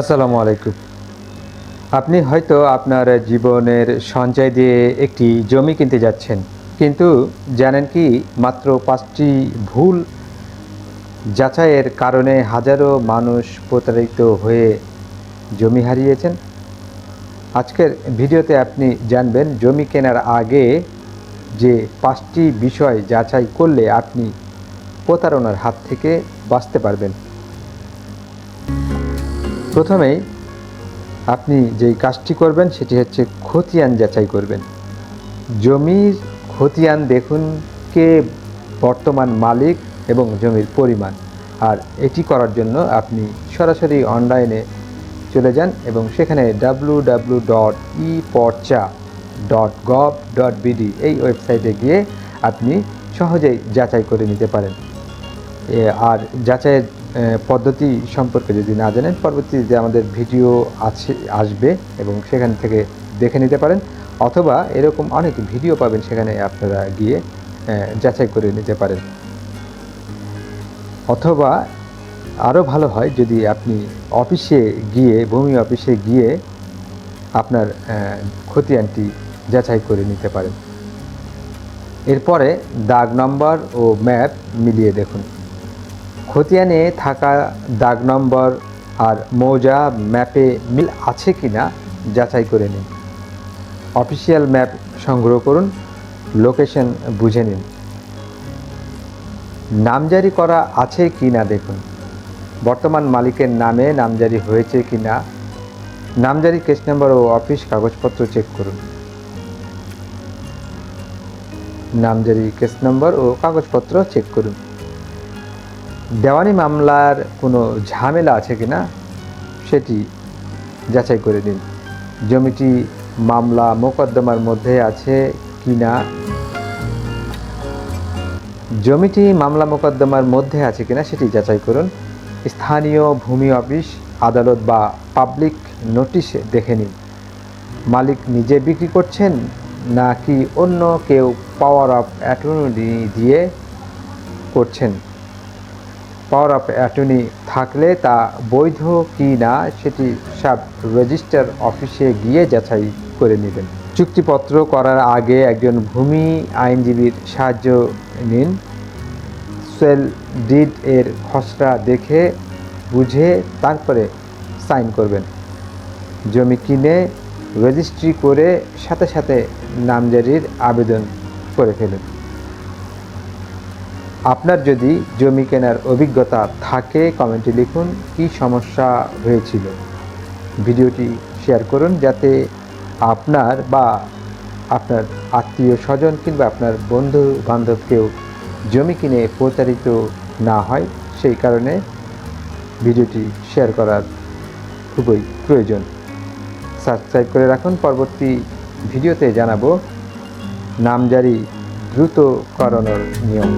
আসসালামু আলাইকুম। আপনি হয়তো আপনার জীবনের সঞ্চয় দিয়ে একটি জমি কিনতে যাচ্ছেন, কিন্তু জানেন কি মাত্র পাঁচটি ভুল যাচাইয়ের কারণে হাজারো মানুষ প্রতারিত হয়ে জমি হারিয়েছেন। আজকের ভিডিওতে আপনি জানবেন জমি কেনার আগে যে পাঁচটি বিষয় যাচাই করলে আপনি প্রতারণার হাত থেকে বাঁচতে পারবেন। প্রথমেই আপনি যেই কাজটি করবেন সেটি হচ্ছে খতিয়ান যাচাই করবেন। জমির খতিয়ান দেখুন কে বর্তমান মালিক এবং জমির পরিমাণ। আর এটি করার জন্য আপনি সরাসরি অনলাইনে চলে যান এবং সেখানে W W dot e porcha dot gov dot BD এই ওয়েবসাইটে গিয়ে আপনি সহজেই যাচাই করে নিতে পারেন। আর যাচাইয়ের পদ্ধতি সম্পর্কে যদি না জানেন, পরবর্তীতে আমাদের ভিডিও আছে, আসবে এবং সেখান থেকে দেখে নিতে পারেন। অথবা এরকম অনেক ভিডিও পাবেন সেখানে আপনারা গিয়ে যাচাই করে নিতে পারেন। অথবা আরও ভালো হয় যদি আপনি অফিসে গিয়ে, ভূমি অফিসে গিয়ে আপনার খতিয়ানটি যাচাই করে নিতে পারেন। এরপরে দাগ নম্বর ও ম্যাপ মিলিয়ে দেখুন। খতিয়ানে থাকা দাগ নম্বর আর মৌজা ম্যাপে মিল আছে কি না যাচাই করে নিন। অফিসিয়াল ম্যাপ সংগ্রহ করুন, লোকেশন বুঝে নিন। নামজারি করা আছে কি না দেখুন। বর্তমান মালিকের নামে নামজারি হয়েছে কি না নামজারি কেস নাম্বার ও অফিস কাগজপত্র চেক করুন। নামজারি কেস নম্বর ও কাগজপত্র চেক করুন। দেওয়ানি মামলার কোনো ঝামেলা আছে কিনা সেটি যাচাই করে নিন জমিটি মামলা মোকদ্দমার মধ্যে আছে কি না? জমিটি মামলা মোকদ্দমার মধ্যে আছে কিনা সেটি যাচাই করুন। স্থানীয় ভূমি অফিস, আদালত বা পাবলিক নোটিশ দেখে নিন। মালিক নিজে বিক্রি করছেন, নাকি অন্য কেউ পাওয়ার অফ অ্যাটর্নি দিয়ে করছেন? পাওয়ার অফ অ্যাটর্নি থাকলে তা বৈধ কি না সেটি সাব রেজিস্টার অফিসে গিয়ে যাচাই করে নেবেন। চুক্তিপত্র করার আগে একজন ভূমি আইনজীবীর সাহায্য নিন। সেল ডিড এর খসড়া দেখে বুঝে তারপরে সাইন করবেন। জমি কিনে রেজিস্ট্রি করে সাথে সাথে নামজারির আবেদন করে ফেলুন। আপনার যদি জমি কেনার অভিজ্ঞতা থাকে কমেন্টে লিখুন কি সমস্যা হয়েছিল। ভিডিওটি শেয়ার করুন যাতে আপনার বা আপনার আত্মীয় স্বজন কিংবা আপনার বন্ধু বান্ধবকেও জমি কিনে প্রতারিত না হয়। সেই কারণে ভিডিওটি শেয়ার করার খুবই প্রয়োজন। সাবস্ক্রাইব করে রাখুন। পরবর্তী ভিডিওতে জানাব নামজারি দ্রুত করানোর নিয়ম।